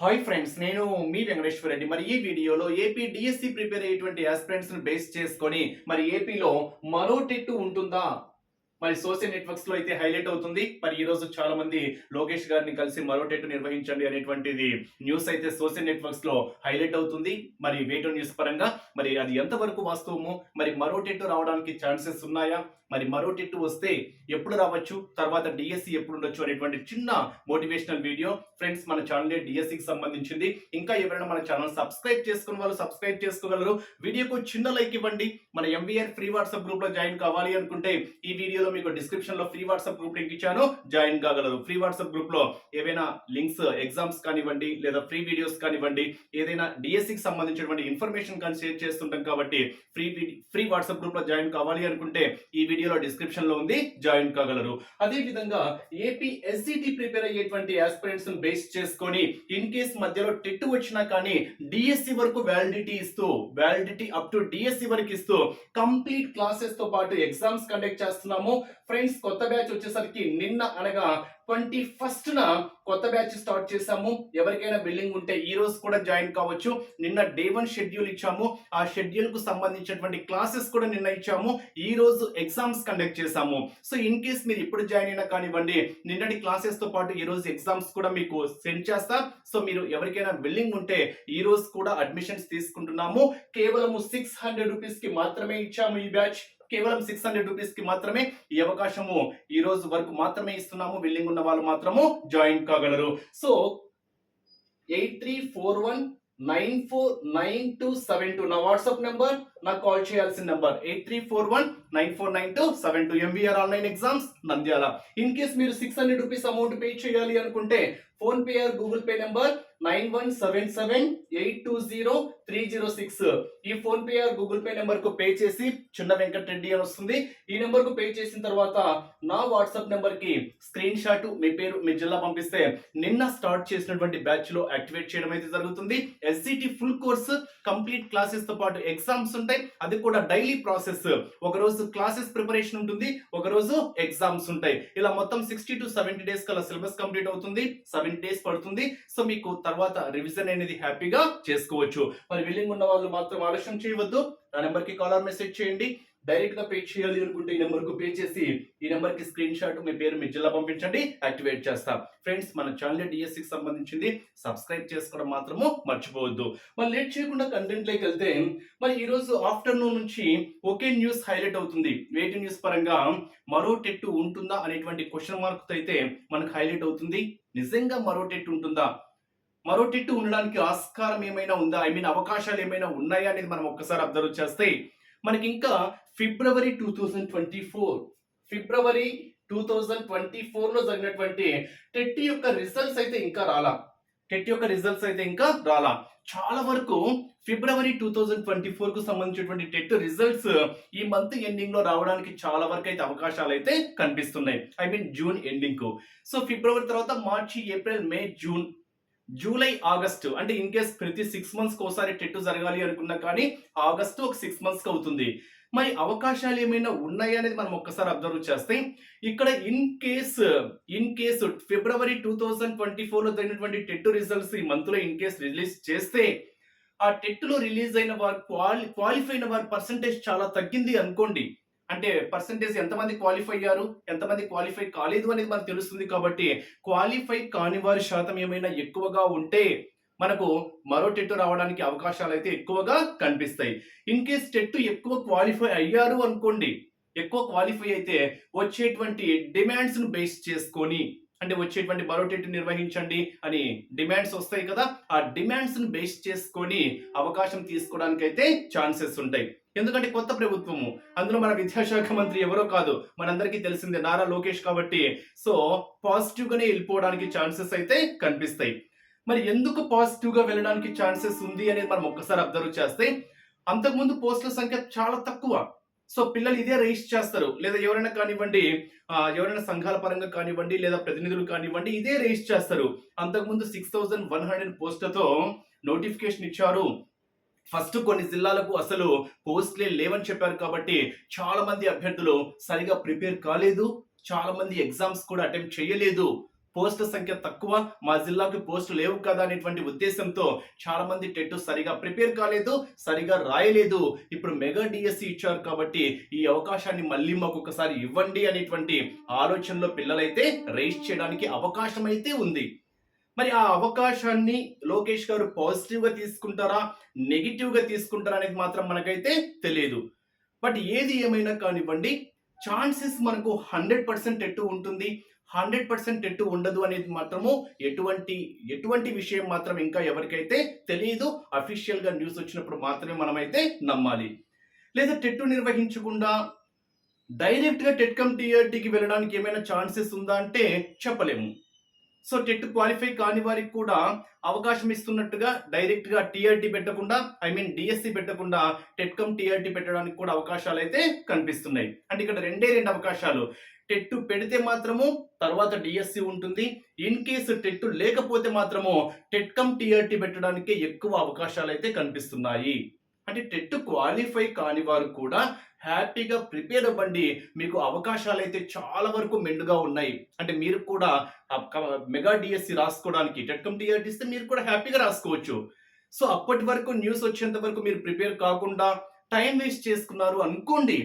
Hi friends నేను మీ వెంకటేశ్వర రెడ్డి. మరి ఈ వీడియోలో ఏపీ డిఎస్సి ప్రిపేర్ అయ్యేటువంటి ఆస్పిరెంట్స్ను బేస్ చేసుకొని మరి ఏపీలో మరో టెట్ ఉంటుందా? మరి సోషల్ నెట్వర్క్స్లో అయితే హైలైట్ అవుతుంది. మరి ఈ రోజు చాలా మంది లోకేష్ గారిని కలిసి మరో టెట్టు నిర్వహించండి అనేటువంటిది న్యూస్ అయితే సోషల్ నెట్వర్క్స్లో హైలైట్ అవుతుంది. మరి వేటో న్యూస్ పరంగా మరి అది ఎంతవరకు వాస్తవము? మరి మరో టెట్టు రావడానికి ఛాన్సెస్ ఉన్నాయా? మరి మరో టెట్టు వస్తే ఎప్పుడు రావచ్చు? తర్వాత డిఎస్సి ఎప్పుడు ఉండొచ్చు అనేటువంటి చిన్న మోటివేషనల్ వీడియో ఫ్రెండ్స్ మన ఛానల్ డిఎస్సికి సంబంధించింది. ఇంకా ఎవరైనా మన ఛానల్ సబ్స్క్రైబ్ చేసుకున్న వాళ్ళు సబ్స్క్రైబ్ చేసుకోగలరు. వీడియోకు చిన్న లైక్ ఇవ్వండి. మన ఎంబీఆర్ ఫ్రీ వాట్సాప్ గ్రూప్లో జాయిన్ కావాలి అనుకుంటే ఈ వీడియోలో మీకు డిస్క్రిప్షన్లో ఫ్రీ వాట్సాప్ గ్రూప్ లింక్ ఇచ్చాను. జాయిన్ కాగలరు. ఫ్రీ వాట్సాప్ గ్రూప్లో ఏవైనా లింక్స్ ఎగ్జామ్స్ కానివ్వండి లేదా ఫ్రీ వీడియోస్ కానివ్వండి ఏదైనా డిఎస్సికి సంబంధించినటువంటి ఇన్ఫర్మేషన్ కానీ షేర్ చేస్తుంటాం కాబట్టి ఫ్రీ ఫ్రీ వాట్సాప్ గ్రూప్లో జాయిన్ కావాలి అనుకుంటే ఈ వీడియోలో డిస్క్రిప్షన్లో ఉంది. జాయిన్ కాగలరు. అదే విధంగా ఏపీ ఎస్సిటి ప్రిపేర్ అయ్యేటువంటి ఆస్పిరెంట్స్ బేస్ చేసుకొని ఇన్ కేస్ మధ్యలో టెట్ వచ్చినా కానీ డిఎస్సి వరకు వ్యాలిడిటీ ఇస్తూ వ్యాలిడిటీ అప్ టు డిఎస్సి వరకు ఇస్తూ కంప్లీట్ క్లాసెస్తో పాటు ఎగ్జామ్స్ కండక్ట్ చేస్తున్నాము. ఫ్రెండ్స్ కొత్త బ్యాచ్ వచ్చేసరికి నిన్న అనగా ట్వంటీ ఫస్ట్ న కొత్త బ్యాచ్ స్టార్ట్ చేశాము. ఎవరికైనా బిల్డింగ్ ఉంటే ఈ రోజు కూడా జాయిన్ కావచ్చు. నిన్న డే వన్ షెడ్యూల్ ఇచ్చాము. ఆ షెడ్యూల్కు సంబంధించినటువంటి క్లాసెస్ కూడా నిన్న ఇచ్చాము. ఈ రోజు ఎగ్జామ్స్ కండక్ట్ చేశాము. సో ఇన్ కేస్ మీరు ఇప్పుడు జాయిన్ అయినా కానివ్వండి నిన్నటి క్లాసెస్తో పాటు ఈ రోజు ఎగ్జామ్స్ కూడా మీకు సెండ్ చేస్తా. సో మీరు ఎవరికైనా బిల్డింగ్ ఉంటే ఈ రోజు కూడా అడ్మిషన్స్ తీసుకుంటున్నాము. కేవలం సిక్స్ హండ్రెడ్ రూపీస్కి మాత్రమే ఇచ్చాము ఈ బ్యాచ్. కేవలం సిక్స్ హండ్రెడ్ రూపీస్కి మాత్రమే ఈ అవకాశము ఈ రోజు వరకు మాత్రమే ఇస్తున్నాము బిల్డింగ్ ఉన్న వాళ్ళు మాత్రము join కాగలరు. So eight three four one nine four nine two seven two నా వాట్సాప్ నెంబర్ నాకు కాల్ చేయాల్సిన number eight three four one nine four nine two seven two MVR online exams Nandyal in case మీరు six hundred rupees amount pay చేయాలి అనుకుంటే PhonePe or Google Pay number nine one seven seven eight two zero three zero six ఈ PhonePe or Google Pay నెంబర్కు pay చేసి చిన్న వెంకట్ రెడ్డి అని వస్తుంది. ఈ నెంబర్కు పే చేసిన తర్వాత నా వాట్సాప్ నెంబర్కి స్క్రీన్ షాట్ మీ పేరు మీ జిల్లా పంపిస్తే నిన్న స్టార్ట్ చేసినటువంటి బ్యాచ్లో యాక్టివేట్ చేయడం అయితే జరుగుతుంది. ఎస్సిటి ఫుల్ కోర్స్ కంప్లీట్ క్లాసెస్తో పాటు ఎగ్జామ్స్ ఉంటాయి అది కూడా డైలీ ప్రాసెస్ ఒక రోజు క్లాసెస్ ప్రిపరేషన్ ఉంటుంది ఒక రోజు ఎగ్జామ్స్ ఉంటాయి. ఇలా మొత్తం సిక్స్టీ టు సెవెంటీ డేస్ కల్లా సిలబస్ కంప్లీట్ అవుతుంది సెవెంటీ డేస్ పడుతుంది. సో మీకు తర్వాత రివిజన్ అనేది హ్యాపీగా చేసుకోవచ్చు. మరి విల్లింగ్ ఉన్న వాళ్ళు మాత్రం ఆలస్యం చేయవద్దు. నా నెంబర్కి కాలర్ మెసేజ్ చేయండి. డైరెక్ట్గా పే చేయాలి అనుకుంటే ఈ నెంబర్కు పే చేసి ఈ నెంబర్కి స్క్రీన్ షాట్ మీ పేరు మీ జిల్లా పంపించండి యాక్టివేట్ చేస్తాం. ఫ్రెండ్స్ మన ఛానల్ డిఎస్సి కి సంబంధించింది సబ్స్క్రైబ్ చేసుకోవడం మాత్రము మర్చిపోవద్దు. మరి లేట్ చేయకుండా కంటెంట్ వెళ్తే మరి ఈ రోజు ఆఫ్టర్నూన్ నుంచి ఒకే న్యూస్ హైలైట్ అవుతుంది. వేటి న్యూస్ పరంగా మరో టెట్టు ఉంటుందా అనేటువంటి క్వశ్చన్ మార్క్తో అయితే మనకు హైలైట్ అవుతుంది. నిజంగా మరో టెట్టు ఉంటుందా? మరో టెట్టు ఉండడానికి ఆస్కారం ఏమైనా ఉందా? ఐ మీన్ అవకాశాలు ఏమైనా ఉన్నాయా అనేది మనం ఒక్కసారి అబ్జర్వ్ చేస్తే మనకి ఇంకా February two thousand twenty four February two thousand twenty ఫోర్లో జరిగినటువంటి టెట్ యొక్క రిజల్ట్స్ అయితే ఇంకా రాలా. టెట్ యొక్క రిజల్ట్స్ అయితే ఇంకా రాలా. చాలా వరకు ఫిబ్రవరి టూ థౌజండ్ ట్వంటీ ఫోర్కు సంబంధించినటువంటి టెట్ రిజల్ట్స్ ఈ మంత్ ఎండింగ్లో రావడానికి చాలా వరకు అయితే అవకాశాలు అయితే కనిపిస్తున్నాయి. ఐ మీన్ జూన్ ఎండింగ్కు. సో ఫిబ్రవరి తర్వాత March April May June July August. అంటే ఇన్ కేస్ ప్రతి సిక్స్ మంత్స్ ఒకసారి టెట్ జరగాలి అనుకున్నా కానీ ఆగస్టు ఒక సిక్స్ మంత్స్ అవుతుంది. మరి అవకాశాలు ఏమైనా ఉన్నాయా అనేది మనం ఒక్కసారి అబ్జర్వ్ చేస్తే ఇక్కడ in case in case February two thousand twenty ఫోర్లో జరిగినటువంటి టెట్ రిజల్ట్స్ ఈ మంత్లో ఇన్ కేస్ రిలీజ్ చేస్తే ఆ టెట్టులో రిలీజ్ అయిన వారు క్వాలి క్వాలిఫై అయిన వారి పర్సంటేజ్ చాలా తగ్గింది అనుకోండి. అంటే పర్సంటేజ్ ఎంతమంది క్వాలిఫై అయ్యారు? ఎంతమంది క్వాలిఫై కాలేదు అనేది మనకు తెలుస్తుంది కాబట్టి క్వాలిఫై కాని వారి శాతం ఏమైనా ఎక్కువగా ఉంటే మనకు మరో టెట్టు రావడానికి అవకాశాలు అయితే ఎక్కువగా కనిపిస్తాయి. ఇన్ కేస్ టెట్టు ఎక్కువ క్వాలిఫై అయ్యారు అనుకోండి ఎక్కువ క్వాలిఫై అయితే వచ్చేటువంటి డిమాండ్స్ను బేస్ చేసుకొని అంటే వచ్చేటువంటి మరో టెట్టు నిర్వహించండి అని డిమాండ్స్ వస్తాయి కదా ఆ డిమాండ్స్ను బేస్ చేసుకొని అవకాశం తీసుకోవడానికి అయితే ఛాన్సెస్ ఉంటాయి. ఎందుకంటే కొత్త ప్రభుత్వము. అందులో మన విద్యాశాఖ మంత్రి ఎవరో కాదు. మనందరికీ తెలిసిందే నారా లోకేష్ కాబట్టి. సో పాజిటివ్గానే వెళ్ళిపోవడానికి ఛాన్సెస్ అయితే కనిపిస్తాయి. మరి ఎందుకు పాజిటివ్గా వెళ్ళడానికి ఛాన్సెస్ ఉంది అనేది మనం ఒక్కసారి అబ్జర్వ్ చేస్తే అంతకుముందు పోస్టుల సంఖ్య చాలా తక్కువ. సో పిల్లలు ఇదే రిజిస్టర్ చేస్తారు. లేదా ఎవరైనా కానివ్వండి ఎవరైనా సంఘాల పరంగా కానివ్వండి లేదా ప్రతినిధులు కానివ్వండి ఇదే రిజిస్టర్ చేస్తారు. అంతకుముందు సిక్స్ థౌసండ్ వన్ హండ్రెడ్ పోస్టులతో నోటిఫికేషన్ ఇచ్చారు. ఫస్ట్ కొన్ని జిల్లాలకు అసలు పోస్టులే లేవని చెప్పారు కాబట్టి చాలా మంది అభ్యర్థులు సరిగా ప్రిపేర్ కాలేదు. చాలా మంది ఎగ్జామ్స్ కూడా అటెంప్ట్ చేయలేదు. పోస్టుల సంఖ్య తక్కువ. మా జిల్లాకి పోస్టు లేవు కదా అనేటువంటి ఉద్దేశంతో చాలా మంది టెట్ సరిగా ప్రిపేర్ కాలేదు సరిగా రాయలేదు. ఇప్పుడు మెగా డిఎస్సి ఇచ్చారు కాబట్టి ఈ అవకాశాన్ని మళ్ళీ మాకు ఒకసారి ఇవ్వండి అనేటువంటి ఆలోచనలో పిల్లలైతే రేస్ చేయడానికి అవకాశం అయితే ఉంది. మరి ఆ అవకాశాన్ని లోకేష్ గారు పాజిటివ్గా తీసుకుంటారా? నెగిటివ్గా తీసుకుంటారా అనేది మాత్రం మనకైతే తెలియదు. బట్ ఏది ఏమైనా కానివ్వండి ఛాన్సెస్ మనకు హండ్రెడ్ పర్సెంట్ ఎట్టు ఉంటుంది? హండ్రెడ్ పర్సెంట్ ఎట్టు ఉండదు అనేది మాత్రము ఎటువంటి ఎటువంటి విషయం మాత్రం ఇంకా ఎవరికైతే తెలియదు అఫీషియల్గా న్యూస్ వచ్చినప్పుడు మాత్రమే మనమైతే నమ్మాలి. లేదా టెట్టు నిర్వహించకుండా డైరెక్ట్గా టెట్కమ్ టీఆర్టీకి వెళ్ళడానికి ఏమైనా ఛాన్సెస్ ఉందా అంటే చెప్పలేము. సో టెట్ క్వాలిఫై కాని వారికి కూడా అవకాశం ఇస్తున్నట్టుగా డైరెక్ట్గా టీఆర్టీ పెట్టకుండా ఐ మీన్ డిఎస్సి పెట్టకుండా టెట్కమ్ టీఆర్టీ పెట్టడానికి కూడా అవకాశాలు అయితే కనిపిస్తున్నాయి. అంటే ఇక్కడ రెండే రెండు అవకాశాలు. టెట్ పెడితే మాత్రము తర్వాత డిఎస్సి ఉంటుంది. ఇన్ కేసు టెట్ లేకపోతే మాత్రము టెట్కమ్ టీఆర్టీ పెట్టడానికి ఎక్కువ అవకాశాలు అయితే కనిపిస్తున్నాయి. అంటే టెట్ క్వాలిఫై కాని వారు కూడా హ్యాపీగా ప్రిపేర్ అవ్వండి. మీకు అవకాశాలు అయితే చాలా వరకు మెండుగా ఉన్నాయి. అంటే మీరు కూడా మెగా డిఎస్సి రాసుకోవడానికి టెట్కమ్ టీఆర్టీ ఇస్తే మీరు కూడా హ్యాపీగా రాసుకోవచ్చు. సో అప్పటి వరకు న్యూస్ వచ్చేంత వరకు మీరు ప్రిపేర్ కాకుండా టైం వేస్ట్ చేసుకున్నారు అనుకోండి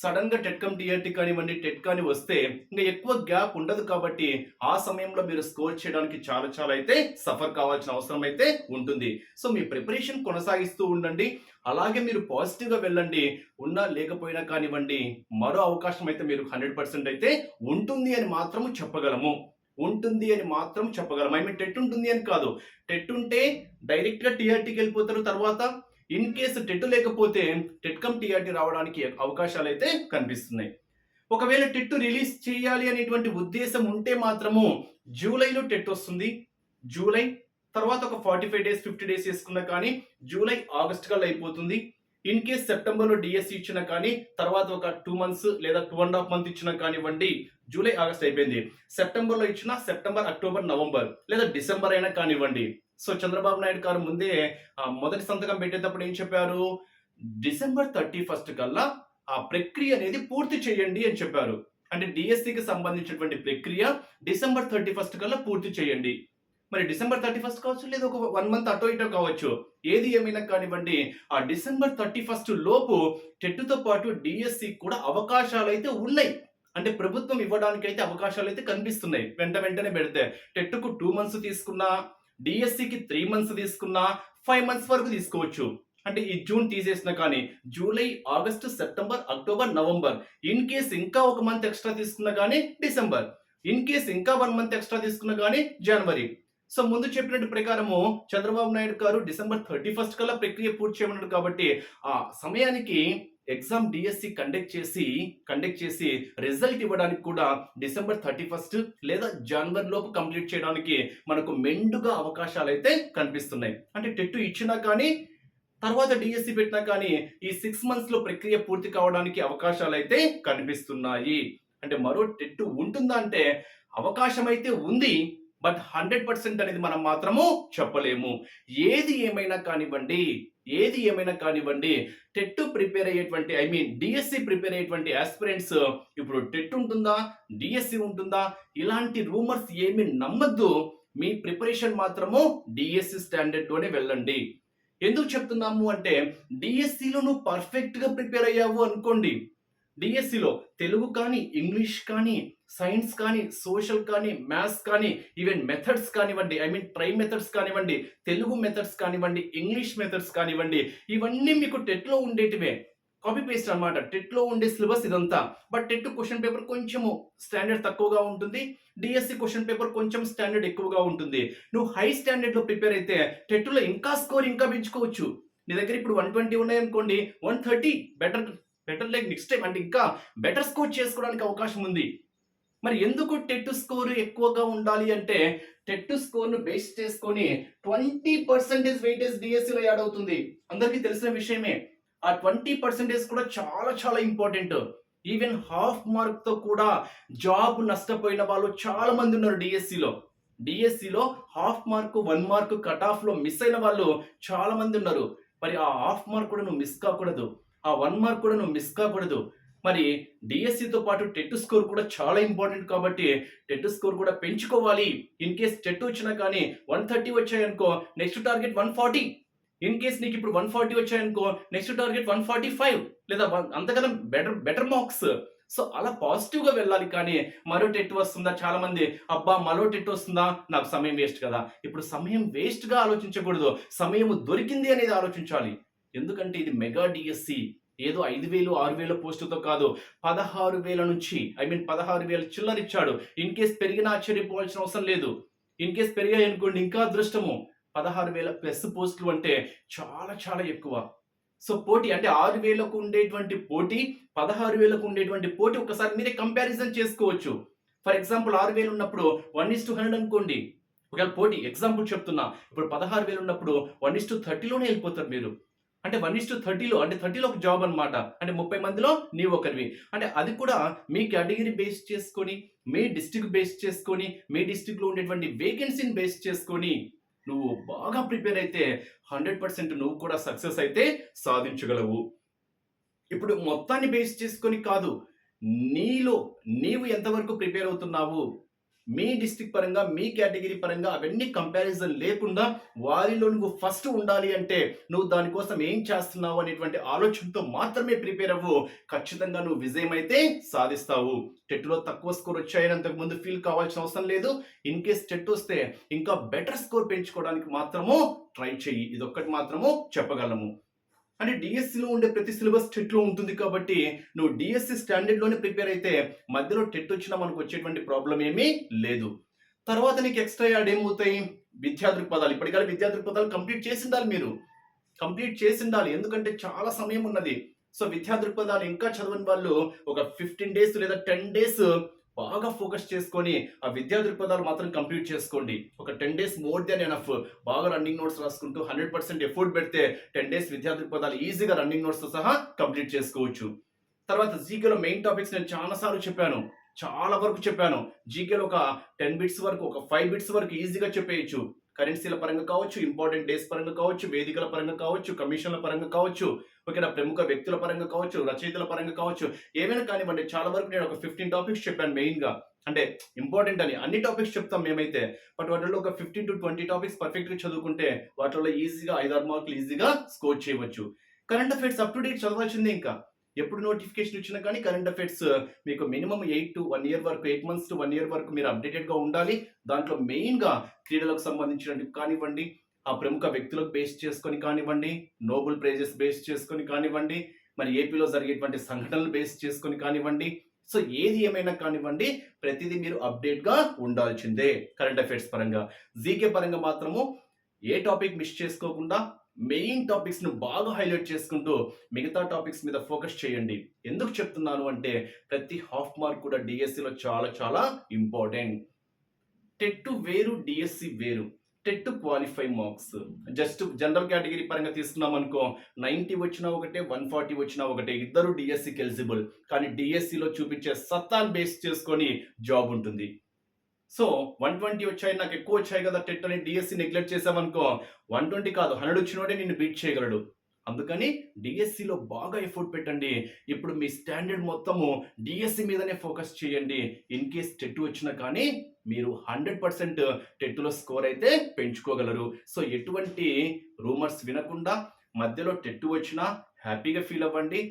సడన్గా టెట్కమ్ టీఆర్టీ కానివ్వండి టెట్ కానీ వస్తే ఇంకా ఎక్కువ గ్యాప్ ఉండదు కాబట్టి ఆ సమయంలో మీరు స్కోర్ చేయడానికి చాలా చాలా అయితే సఫర్ కావాల్సిన అవసరం అయితే ఉంటుంది. సో మీ ప్రిపరేషన్ కొనసాగిస్తూ ఉండండి. అలాగే మీరు పాజిటివ్గా వెళ్ళండి. ఉన్నా లేకపోయినా కానివ్వండి మరో అవకాశం అయితే మీరు హండ్రెడ్ పర్సెంట్ అయితే ఉంటుంది అని మాత్రము చెప్పగలము. ఉంటుంది అని మాత్రం చెప్పగలం ఐ మీన్ టెట్ ఉంటుంది అని కాదు. టెట్ ఉంటే డైరెక్ట్గా టీఆర్టీకి వెళ్ళిపోతారు తర్వాత ఇన్ కేసు టెట్ లేకపోతే టెట్కమ్ టీఆర్టీ రావడానికి అవకాశాలు అయితే కనిపిస్తున్నాయి. ఒకవేళ టెట్ రిలీజ్ చేయాలి అనేటువంటి ఉద్దేశం ఉంటే మాత్రము జూలైలో టెట్ వస్తుంది. జూలై తర్వాత ఒక forty five days fifty days వేసుకున్నా కానీ జూలై ఆగస్ట్ కల్లా అయిపోతుంది. ఇన్ కేస్ సెప్టెంబర్లో డిఎస్సి ఇచ్చినా కానీ తర్వాత ఒక టూ మంత్స్ లేదా టూ అండ్ హాఫ్ మంత్ ఇచ్చినా కానివ్వండి జూలై ఆగస్ట్ అయిపోయింది. సెప్టెంబర్లో ఇచ్చిన సెప్టెంబర్ అక్టోబర్ నవంబర్ లేదా డిసెంబర్ అయినా కానివ్వండి సో చంద్రబాబు నాయుడు గారు ముందే మొదటి సంతకం పెట్టేటప్పుడు ఏం చెప్పారు? డిసెంబర్ థర్టీ ఫస్ట్ కల్లా ఆ ప్రక్రియ అనేది పూర్తి చేయండి అని చెప్పారు. అంటే డిఎస్సికి సంబంధించినటువంటి ప్రక్రియ డిసెంబర్ థర్టీ ఫస్ట్ కల్లా పూర్తి చేయండి. మరి డిసెంబర్ థర్టీ ఫస్ట్ కావచ్చు లేదా ఒక వన్ మంత్ అటో ఇటో కావచ్చు ఏది ఏమైనా కానివ్వండి ఆ డిసెంబర్ థర్టీ ఫస్ట్ లోపు టెట్టుతో పాటు డిఎస్సి కూడా అవకాశాలు అయితే ఉన్నాయి. అంటే ప్రభుత్వం ఇవ్వడానికి అయితే అవకాశాలు అయితే కనిపిస్తున్నాయి. వెంట వెంటనే పెడితే టెట్టుకు టూ మంత్స్ తీసుకున్నా డిఎస్సికి త్రీ మంత్స్ తీసుకున్నా ఫైవ్ మంత్స్ వరకు తీసుకోవచ్చు. అంటే ఈ జూన్ తీసేసిన కానీ July August September October November. In case ఇంకా ఒక మంత్ ఎక్స్ట్రా తీసుకున్నా కానీ డిసెంబర్. ఇన్ కేస్ ఇంకా వన్ మంత్ ఎక్స్ట్రా తీసుకున్నా కానీ జనవరి. సో ముందు చెప్పినట్టు ప్రకారము చంద్రబాబు నాయుడు గారు డిసెంబర్ థర్టీ ఫస్ట్ కల్లా ప్రక్రియ పూర్తి చేయమన్నాడు కాబట్టి ఆ సమయానికి ఎగ్జామ్ డిఎస్సి కండక్ట్ చేసి కండక్ట్ చేసి రిజల్ట్ ఇవ్వడానికి కూడా డిసెంబర్ థర్టీ ఫస్ట్ లేదా జనవరి లోపు కంప్లీట్ చేయడానికి మనకు మెండుగా అవకాశాలు అయితే కనిపిస్తున్నాయి. అంటే టెట్ ఇచ్చినా కానీ తర్వాత డిఎస్సి పెట్టినా కానీ ఈ సిక్స్ మంత్స్లో ప్రక్రియ పూర్తి కావడానికి అవకాశాలు అయితే కనిపిస్తున్నాయి. అంటే మరో టెట్ ఉంటుందా అంటే అవకాశం అయితే ఉంది. బట్ హండ్రెడ్ పర్సెంట్ అనేది మనం మాత్రము చెప్పలేము. ఏది ఏమైనా కానివ్వండి ఏది ఏమైనా కానివ్వండి టెట్ ప్రిపేర్ అయ్యేటువంటి ఐ మీన్ డిఎస్సి ప్రిపేర్ అయ్యేటువంటి ఆస్పిరెంట్స్ ఇప్పుడు టెట్ ఉంటుందా డిఎస్సి ఉంటుందా? ఇలాంటి రూమర్స్ ఏమి నమ్మద్దు. మీ ప్రిపరేషన్ మాత్రము డిఎస్సి స్టాండర్డ్తోనే వెళ్ళండి. ఎందుకు చెప్తున్నాము అంటే డిఎస్సిలో నువ్వు పర్ఫెక్ట్గా ప్రిపేర్ అయ్యావు అనుకోండి. డిఎస్సిలో తెలుగు కానీ ఇంగ్లీష్ కానీ సైన్స్ కానీ సోషల్ కానీ మ్యాథ్స్ కానీ ఈవెన్ మెథడ్స్ కానివ్వండి ఐ మీన్ ట్రై మెథడ్స్ కానివ్వండి తెలుగు మెథడ్స్ కానివ్వండి ఇంగ్లీష్ మెథడ్స్ కానివ్వండి ఇవన్నీ మీకు టెట్లో ఉండేటివే. కాపీ పేస్ట్ అనమాట టెట్లో ఉండే సిలబస్ ఇదంతా. బట్ టెట్ క్వశ్చన్ పేపర్ కొంచెము స్టాండర్డ్ తక్కువగా ఉంటుంది. డిఎస్సి క్వశ్చన్ పేపర్ కొంచెం స్టాండర్డ్ ఎక్కువగా ఉంటుంది. నువ్వు హై స్టాండర్డ్లో ప్రిపేర్ అయితే టెట్లో ఇంకా స్కోర్ ఇంకా పెంచుకోవచ్చు. నీ దగ్గర ఇప్పుడు వన్ ట్వంటీ ఉన్నాయనుకోండి one thirty better better like next time అంటే ఇంకా బెటర్ స్కోర్ చేసుకోవడానికి అవకాశం ఉంది. మరి ఎందుకు టెట్ స్కోర్ ఎక్కువగా ఉండాలి అంటే టెట్ స్కోర్ను బేస్ చేసుకొని ట్వంటీ పర్సెంటేజ్ వెయిటేజ్ డిఎస్సిలో యాడ్ అవుతుంది. అందరికీ తెలిసిన విషయమే. ఆ ట్వంటీ పర్సెంటేజ్ కూడా చాలా చాలా ఇంపార్టెంట్ ఈవెన్ హాఫ్ మార్క్తో కూడా జాబ్ నష్టపోయిన వాళ్ళు చాలా మంది ఉన్నారు డిఎస్సిలో డిఎస్సిలో half mark one mark cut ఆఫ్లో మిస్ అయిన వాళ్ళు చాలా మంది ఉన్నారు. మరి ఆ హాఫ్ మార్క్ కూడా నువ్వు మిస్ కాకూడదు. ఆ వన్ మార్క్ కూడా నువ్వు మిస్ కాకూడదు మరి డిఎస్సితో పాటు టెట్ స్కోర్ కూడా చాలా ఇంపార్టెంట్ కాబట్టి టెట్ స్కోర్ కూడా పెంచుకోవాలి. ఇన్ కేస్ టెట్ వచ్చినా కానీ one thirty వచ్చాయనుకో next target one forty. In case నీకు ఇప్పుడు one forty వచ్చాయనుకో next target one forty five లేదా అంతకన్నా బెటర్ బెటర్ మార్క్స్. సో అలా పాజిటివ్గా వెళ్ళాలి కానీ మరో టెట్ వస్తుందా? చాలా మంది అబ్బా మరో టెట్ వస్తుందా? నాకు సమయం వేస్ట్ కదా. ఇప్పుడు సమయం వేస్ట్గా ఆలోచించకూడదు. సమయం దొరికింది అనేది ఆలోచించాలి. ఎందుకంటే ఇది మెగా డిఎస్సి ఏదో ఐదు వేలు ఆరు వేల పోస్టుతో కాదు పదహారు వేల నుంచి ఐ మీన్ పదహారు వేల చిల్లర ఇచ్చాడు ఇన్ కేస్ పెరిగిన ఆశ్చర్యపోవాల్సిన అవసరం లేదు. ఇన్ కేస్ పెరిగాయి అనుకోండి ఇంకా అదృష్టము. పదహారు వేల ప్లస్ పోస్టులు అంటే చాలా చాలా ఎక్కువ. సో పోటీ అంటే ఆరు వేలకు ఉండేటువంటి పోటీ పదహారు వేలకు ఉండేటువంటి పోటీ ఒకసారి మీరే కంపారిజన్ చేసుకోవచ్చు. ఫర్ ఎగ్జాంపుల్ ఆరు వేలు ఉన్నప్పుడు వన్ ఇస్ టు హండ్రెడ్ అనుకోండి. ఒకవేళ పోటీ ఎగ్జాంపుల్ చెప్తున్నా. ఇప్పుడు పదహారు వేలు ఉన్నప్పుడు వన్ ఇస్ టు థర్టీలోనే వెళ్ళిపోతారు మీరు. అంటే వన్ ఇస్ టు థర్టీలో అంటే థర్టీలో ఒక జాబ్ అన్నమాట. అంటే ముప్పై మందిలో నీవు ఒకరివి. అంటే అది కూడా మీ కేటగిరీ బేస్ చేసుకొని మీ డిస్ట్రిక్ట్ బేస్ చేసుకొని మీ డిస్ట్రిక్ట్లో ఉండేటువంటి వేకెన్సీని బేస్ చేసుకొని నువ్వు బాగా ప్రిపేర్ అయితే హండ్రెడ్ పర్సెంట్ నువ్వు కూడా సక్సెస్ అయితే సాధించగలవు. ఇప్పుడు మొత్తాన్ని బేస్ చేసుకొని కాదు నీలో నీవు ఎంతవరకు ప్రిపేర్ అవుతున్నావు? మీ డిస్టిక్ పరంగా మీ కేటగిరీ పరంగా అవన్నీ కంపారిజన్ లేకుండా వారిలో నువ్వు ఫస్ట్ ఉండాలి అంటే నువ్వు దానికోసం ఏం చేస్తున్నావు అనేటువంటి ఆలోచనతో మాత్రమే ప్రిపేర్ అవ్వు. ఖచ్చితంగా నువ్వు విజయం అయితే సాధిస్తావు. టెట్లో తక్కువ స్కోర్ వచ్చాయని అంతకు ముందు ఫీల్ కావాల్సిన అవసరం లేదు. ఇన్ కేస్ టెట్ వస్తే ఇంకా బెటర్ స్కోర్ పెంచుకోవడానికి మాత్రము ట్రై చెయ్యి. ఇదొక్కటి మాత్రము చెప్పగలము. అంటే డిఎస్సిలో ఉండే ప్రతి సిలబస్ టెట్లో ఉంటుంది కాబట్టి నువ్వు డిఎస్సి స్టాండర్డ్లోనే ప్రిపేర్ అయితే మధ్యలో టెట్ వచ్చినా మనకు వచ్చేటువంటి ప్రాబ్లం ఏమీ లేదు. తర్వాత నీకు ఎక్స్ట్రా యాడ్ ఏమవుతాయి? విద్యా దృక్పథాలు ఇప్పటికల్లా విద్యా దృక్పథాలు కంప్లీట్ చేసి ఉండాలి మీరు. కంప్లీట్ చేసిండాలి. ఎందుకంటే చాలా సమయం ఉన్నది. సో విద్యా దృక్పథాలు ఇంకా చదవని వాళ్ళు ఒక ఫిఫ్టీన్ డేస్ లేదా టెన్ డేస్ బాగా ఫోకస్ చేసుకొని ఆ విద్యా దృక్పథాలు మాత్రం కంప్లీట్ చేసుకోండి. ఒక ten days more than enough. బాగా రన్నింగ్ నోట్స్ రాసుకుంటూ హండ్రెడ్ పర్సెంట్ ఎఫోర్ట్ పెడితే టెన్ డేస్ విద్యా దృక్పథాలు ఈజీగా రన్నింగ్ నోట్స్ సహా కంప్లీట్ చేసుకోవచ్చు. తర్వాత జీకేలో మెయిన్ టాపిక్స్ నేను చాలా సార్లు చెప్పాను. చాలా వరకు చెప్పాను. జీకేలో ఒక టెన్ బిట్స్ వరకు ఒక ఫైవ్ బిట్స్ వరకు ఈజీగా చెప్పేయచ్చు. కరెన్సీల పరంగా కావచ్చు ఇంపార్టెంట్ డేస్ పరంగా కావచ్చు వేదికల పరంగా కావచ్చు కమిషన్ల పరంగా కావచ్చు ఓకేనా ప్రముఖ వ్యక్తుల పరంగా కావచ్చు రచయితల పరంగా కావచ్చు ఏమైనా కానివ్వండి చాలా వరకు నేను ఒక ఫిఫ్టీన్ టాపిక్స్ చెప్పాను మెయిన్గా అంటే ఇంపార్టెంట్ అని. అన్ని టాపిక్స్ చెప్తాం మేమైతే. బట్ వాటిలో ఒక ఫిఫ్టీన్ టు ట్వంటీ టాపిక్స్ పర్ఫెక్ట్గా చదువుకుంటే వాటిలో ఈజీగా ఐదారు మార్కులు ఈజీగా స్కోర్ చేయవచ్చు. Current affairs up to date చదవాల్సిందే ఇంకా. ఎప్పుడు నోటిఫికేషన్ ఇచ్చినా కానీ కరెంట్ అఫైర్స్ uh, మీకు minimum eight to one year వరకు eight months to one year వరకు మీరు అప్డేటెడ్గా ఉండాలి. దాంట్లో మెయిన్గా క్రీడలకు సంబంధించినవి కానివ్వండి ఆ ప్రముఖ వ్యక్తులకు బేస్ చేసుకొని కానివ్వండి నోబెల్ ప్రైజెస్ బేస్ చేసుకొని కానివ్వండి మరి ఏపీలో జరిగేటువంటి సంఘటనలు బేస్ చేసుకొని కానివ్వండి. సో ఏది ఏమైనా కానివ్వండి ప్రతిదీ మీరు అప్డేట్గా ఉండాల్సిందే కరెంట్ అఫైర్స్ పరంగా. జీకే పరంగా మాత్రము ఏ టాపిక్ మిస్ చేసుకోకుండా మెయిన్ టాపిక్స్ను బాగా హైలైట్ చేసుకుంటూ మిగతా టాపిక్స్ మీద ఫోకస్ చేయండి. ఎందుకు చెప్తున్నాను అంటే ప్రతి హాఫ్ మార్క్ కూడా డిఎస్సిలో చాలా చాలా ఇంపార్టెంట్ టెట్ వేరు డిఎస్సి వేరు. TET qualify marks just general category పరంగా తీసుకున్నాం అనుకో నైంటీ వచ్చినా ఒకటే వన్ ఫార్టీ వచ్చినా ఒకటే. ఇద్దరు డిఎస్సికి ఎలిజిబుల్ కానీ డిఎస్సిలో చూపించే సత్తాన్ బేస్ చేసుకొని జాబ్ ఉంటుంది. సో వన్ ట్వంటీ వచ్చాయి నాకు ఎక్కువ వచ్చాయి కదా టెట్ అని డిఎస్సి నెగ్లెక్ట్ చేసామనుకో వన్ ట్వంటీ కాదు హండ్రెడ్ వచ్చినోడే నిన్ను బీట్ చేయగలడు. అందుకని డిఎస్సిలో బాగా ఎఫర్ట్ పెట్టండి. ఇప్పుడు మీ స్టాండర్డ్ మొత్తము డిఎస్సి మీదనే ఫోకస్ చేయండి. ఇన్ కేస్ టెట్ వచ్చినా కానీ మీరు హండ్రెడ్ పర్సెంట్ టెట్లో స్కోర్ అయితే పెంచుకోగలరు. సో ఎటువంటి రూమర్స్ వినకుండా మధ్యలో టెట్ వచ్చినా హ్యాపీగా ఫీల్ అవ్వండి.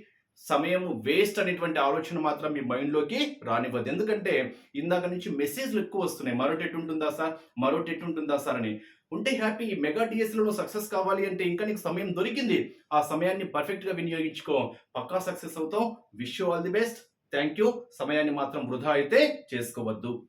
సమయం వేస్ట్ అనేటువంటి ఆలోచన మాత్రం మీ మైండ్లోకి రానివ్వద్దు. ఎందుకంటే ఇందాక నుంచి మెసేజ్లు ఎక్కువ వస్తున్నాయి. మరో టెట్ ఉంటుందా సార్? మరో టెట్ ఉంటుందా సార్ అని. ఉంటే హ్యాపీ మెగా డిఎస్లో సక్సెస్ కావాలి అంటే ఇంకా నీకు సమయం దొరికింది. ఆ సమయాన్ని పర్ఫెక్ట్గా వినియోగించుకో. పక్కా సక్సెస్ అవుతావు. Wish you all the best. Thank you సమయాన్ని మాత్రం వృధా అయితే చేసుకోవద్దు.